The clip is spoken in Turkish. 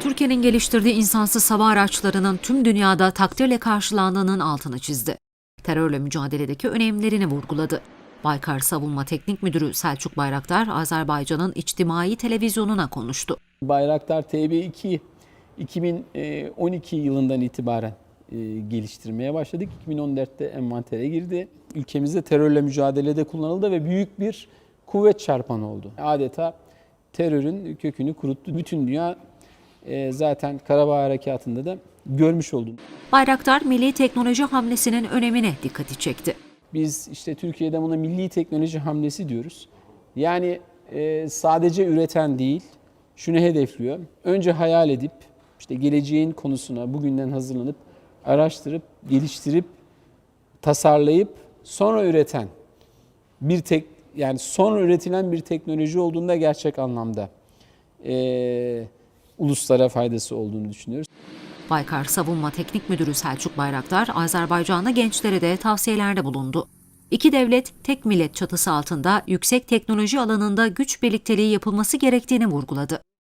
Türkiye'nin geliştirdiği insansız hava araçlarının tüm dünyada takdirle karşılandığının altını çizdi. Terörle mücadeledeki önemlerini vurguladı. Baykar Savunma Teknik Müdürü Selçuk Bayraktar, Azerbaycan'ın içtimai televizyonuna konuştu. Bayraktar TB2 2012 yılından itibaren e, geliştirmeye başladık. 2014'te envantere girdi. Ülkemizde terörle mücadelede kullanıldı ve büyük bir kuvvet çarpanı oldu. Adeta terörün kökünü kuruttu. Bütün dünya e, zaten Karabağ Harekatı'nda da görmüş oldu. Bayraktar, milli teknoloji hamlesinin önemine dikkati çekti. Biz işte Türkiye'de buna milli teknoloji hamlesi diyoruz. Yani e, sadece üreten değil, şunu hedefliyor. Önce hayal edip, işte geleceğin konusuna bugünden hazırlanıp, araştırıp, geliştirip, tasarlayıp, sonra üreten bir tek yani sonra üretilen bir teknoloji olduğunda gerçek anlamda e, uluslara faydası olduğunu düşünüyoruz. Baykar Savunma Teknik Müdürü Selçuk Bayraktar, Azerbaycanlı gençlere de tavsiyelerde bulundu. İki devlet, tek millet çatısı altında yüksek teknoloji alanında güç birlikteliği yapılması gerektiğini vurguladı.